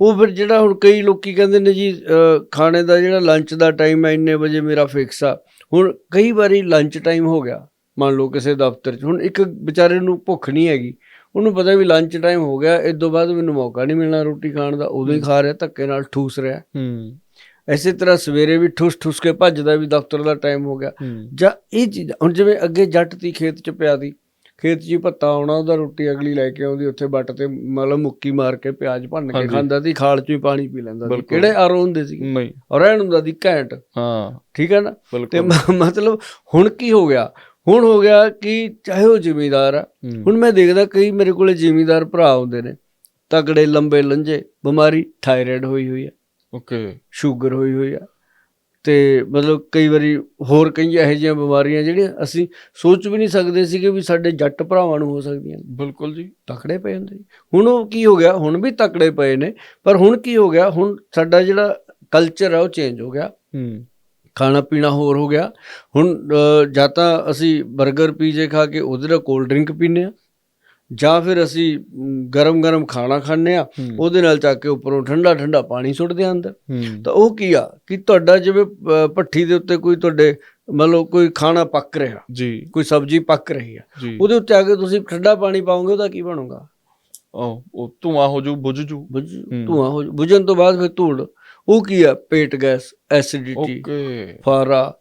ਉਹ ਫਿਰ ਜਿਹੜਾ ਹੁਣ ਕਈ ਲੋਕੀ ਕਹਿੰਦੇ ਨੇ ਜੀ ਖਾਣੇ ਦਾ ਜਿਹੜਾ ਲੰਚ ਦਾ ਟਾਈਮ ਹੈ ਇੰਨੇ ਵਜੇ ਮੇਰਾ ਫਿਕਸ ਆ। ਹੁਣ ਕਈ ਵਾਰੀ ਲੰਚ ਟਾਈਮ ਹੋ ਗਿਆ ਮੰਨ ਲਓ ਕਿਸੇ ਦਫ਼ਤਰ 'ਚ ਹੁਣ ਇੱਕ ਵਿਚਾਰੇ ਨੂੰ ਭੁੱਖ ਨਹੀਂ ਹੈਗੀ ਉਹਨੂੰ ਪਤਾ ਵੀ ਲੰਚ ਟਾਈਮ ਹੋ ਗਿਆ ਇਸ ਤੋਂ ਬਾਅਦ ਮੈਨੂੰ ਮੌਕਾ ਨਹੀਂ ਮਿਲਣਾ ਰੋਟੀ ਖਾਣ ਦਾ ਉਦੋਂ ਹੀ ਖਾ ਰਿਹਾ ਧੱਕੇ ਨਾਲ ਠੂਸ ਰਿਹਾ। ਹੂੰ। ਐਸੇ ਤਰ੍ਹਾਂ ਸਵੇਰੇ ਵੀ ਠੁਸ ਠੁਸ ਕੇ ਭੱਜਦਾ ਵੀ ਦਫ਼ਤਰ ਦਾ ਟਾਈਮ ਹੋ ਗਿਆ। ਜਾਂ ਇਹ ਚੀਜ਼ ਹੁਣ ਜਿਵੇਂ ਅੱਗੇ ਜੱਟ ਦੀ ਖੇਤ 'ਚ ਪਿਆ ਦੀ ਖੇਤ 'ਚ ਭੱਤਾ ਆਉਣਾ ਉਹਦਾ ਰੋਟੀ ਅਗਲੀ ਲੈ ਕੇ ਆਉਂਦੀ ਉੱਥੇ ਬੱਟ ਤੇ ਮਤਲਬ ਮੁੱਕੀ ਮਾਰ ਕੇ ਪਿਆਜ਼ ਭੰਨ ਕੇ। ਖਾਂਦਾ ਸੀ ਖਾਲ 'ਚੋਂ ਹੀ ਪਾਣੀ ਪੀ ਲੈਂਦਾ ਸੀ। ਕਿਹੜੇ ਆਰੋ ਹੁੰਦੇ ਸੀ? ਨਹੀਂ। ਐਨ ਹੁੰਦਾ ਸੀ ਘੈਂਟ। ਹਾਂ। ਠੀਕ ਹੈ ਨਾ? ਤੇ ਮਤਲਬ ਹੁਣ ਕੀ ਹੋ ਗਿਆ? ਹੁਣ ਹੋ ਗਿਆ ਕਿ ਚਾਹੇ ਉਹ ਜ਼ਿਮੀਦਾਰ ਆ ਹੁਣ ਮੈਂ ਦੇਖਦਾ ਕਈ ਮੇਰੇ ਕੋਲੇ ਜ਼ਿਮੀਦਾਰ ਭਰਾ ਹੁੰਦੇ ਨੇ। ਤਗੜੇ ਲੰਬੇ ਲੰਜੇ ਬਿਮਾਰੀ ਥਾਇਰਾਇਡ ਹੋਈ ਹੋਈ ਆ। ਓਕੇ। ਸ਼ੂਗਰ ਹੋਈ ਹੋਈ ਆ। ਤੇ ਮਤਲਬ ਕਈ ਵਾਰੀ ਹੋਰ ਕਈ ਇਹੋ ਜਿਹੀਆਂ ਬਿਮਾਰੀਆਂ ਜਿਹੜੀਆਂ ਅਸੀਂ ਸੋਚ ਵੀ ਨਹੀਂ ਸਕਦੇ ਸੀਗੇ ਵੀ ਸਾਡੇ ਜੱਟ ਭਰਾਵਾਂ ਨੂੰ ਹੋ ਸਕਦੀਆਂ ਬਿਲਕੁਲ ਜੀ। ਤਕੜੇ ਪਏ ਹੁੰਦੇ ਹੁਣ ਉਹ ਕੀ ਹੋ ਗਿਆ? ਹੁਣ ਵੀ ਤਕੜੇ ਪਏ ਨੇ ਪਰ ਹੁਣ ਕੀ ਹੋ ਗਿਆ? ਹੁਣ ਸਾਡਾ ਜਿਹੜਾ ਕਲਚਰ ਆ ਉਹ ਚੇਂਜ ਹੋ ਗਿਆ। ਹੂੰ। ਖਾਣਾ ਪੀਣਾ ਹੋਰ ਹੋ ਗਿਆ। ਹੁਣ ਜਾਂ ਤਾਂ ਅਸੀਂ 버ਗਰ ਪੀਜ਼ੇ ਖਾ ਕੇ ਉਹਦੇ ਨਾਲ ਕੋਲਡ ਡਰਿੰਕ ਪੀਂਦੇ ਆ ਜਾਂ ਫਿਰ ਅਸੀਂ ਗਰਮ ਗਰਮ ਖਾਣਾ ਖਾਂਦੇ ਆ ਉਹਦੇ ਨਾਲ ਚੱਕ ਕੇ ਉੱਪਰੋਂ ਠੰਡਾ ਠੰਡਾ ਪਾਣੀ ਸੁੱਟਦੇ ਆ ਅੰਦਰ ਤਾਂ ਉਹ ਕੀ ਆ ਕਿ ਤੁਹਾਡਾ ਜਿਵੇਂ ਭੱਠੀ ਦੇ ਉੱਤੇ ਕੋਈ ਤੁਹਾਡੇ ਮੰਨ ਲਓ ਕੋਈ ਖਾਣਾ ਪੱਕ ਰਿਹਾ। ਜੀ। ਕੋਈ ਸਬਜ਼ੀ ਪੱਕ ਰਹੀ ਆ। ਜੀ। ਉਹਦੇ ਉੱਤੇ ਆ ਕੇ ਤੁਸੀਂ ਠੰਡਾ ਪਾਣੀ ਪਾਓਗੇ ਉਹਦਾ ਕੀ ਬਣੂਗਾ? ਉਹ ਉਹ ਧੂਆਂ ਹੋ ਜੂ ਬੁੱਝ ਜੂ। ਹੂੰ। ਧੂਆਂ ਹੋ ਬੁਝਣ ਤੋਂ ਬਾਅਦ ਫਿਰ ਧੂੜ। ਉਹ ਕੀ ਆ? ਪੇਟ ਗੈਸ ਐਸਿਡਿਟੀ। ਓਕੇ। ਫਾਰਾ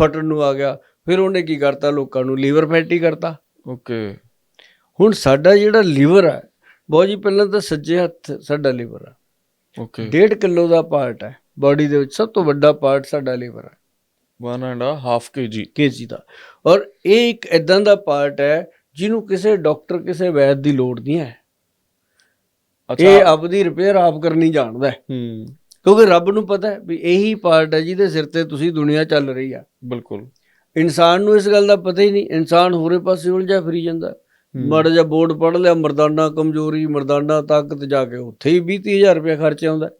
ਫਟਣ ਨੂੰ ਆ ਗਿਆ। ਫਿਰ ਉਹਨੇ ਕੀ ਕਰਤਾ? ਲੋਕਾਂ ਨੂੰ ਲੀਵਰ ਫੈਟੀ ਕਰਤਾ। ਓਕੇ। ਹੁਣ ਸਾਡਾ ਜਿਹੜਾ ਲੀਵਰ ਹੈ ਬਹੁਤ ਜੀ ਪਹਿਲਾਂ ਤਾਂ ਸੱਜੇ ਹੱਥ ਸਾਡਾ ਲੀਵਰ ਹੈ। ਓਕੇ। 1.5 ਕਿਲੋ ਦਾ ਪਾਰਟ ਹੈ ਬਾਡੀ ਦੇ ਵਿੱਚ ਸਭ ਤੋਂ ਵੱਡਾ ਪਾਰਟ ਸਾਡਾ ਲੀਵਰ ਹੈ। 1 ਐਂਡ ਹਾਫ ਕੇਜੀ ਕੇਜੀ ਦਾ। ਔਰ ਇਹ ਇੱਕ ਇਦਾਂ ਦਾ ਪਾਰਟ ਹੈ ਜਿਹਨੂੰ ਕਿਸੇ ਡਾਕਟਰ ਕਿਸੇ ਵੈਦ ਦੀ ਲੋੜ ਨਹੀਂ ਹੈ। ਇਹ ਆਪਦੀ ਰਿਪੇਅਰ ਆਪ ਕਰਨੀ ਜਾਣਦਾ ਹੈ। ਹੂੰ। ਕਿਉਂਕਿ ਰੱਬ ਨੂੰ ਪਤਾ ਹੈ ਵੀ ਇਹੀ ਪਾਰਟ ਹੈ ਜਿਹਦੇ ਸਿਰ ਤੇ ਤੁਸੀਂ ਦੁਨੀਆ ਚੱਲ ਰਹੀ ਆ ਬਿਲਕੁਲ। ਇਨਸਾਨ ਨੂੰ ਇਸ ਗੱਲ ਦਾ ਪਤਾ ਹੀ ਨਹੀਂ ਇਨਸਾਨ ਹੋਰੇ ਪਾਸੇ ਉਲਝਿਆ ਫਿਰੀ ਜਾਂਦਾ। ਮਾੜਾ ਜਿਹਾ ਬੋਰਡ ਪੜ ਲਿਆ, ਮਰਦਾਨਾ ਕਮਜ਼ੋਰੀ, ਮਰਦਾਨਾ ਤਾਕਤ ਜਾ ਕੇ ਉੱਥੇ ਹੀ 20000 ਰੁਪਏ ਖਰਚ ਆਉਂਦਾ।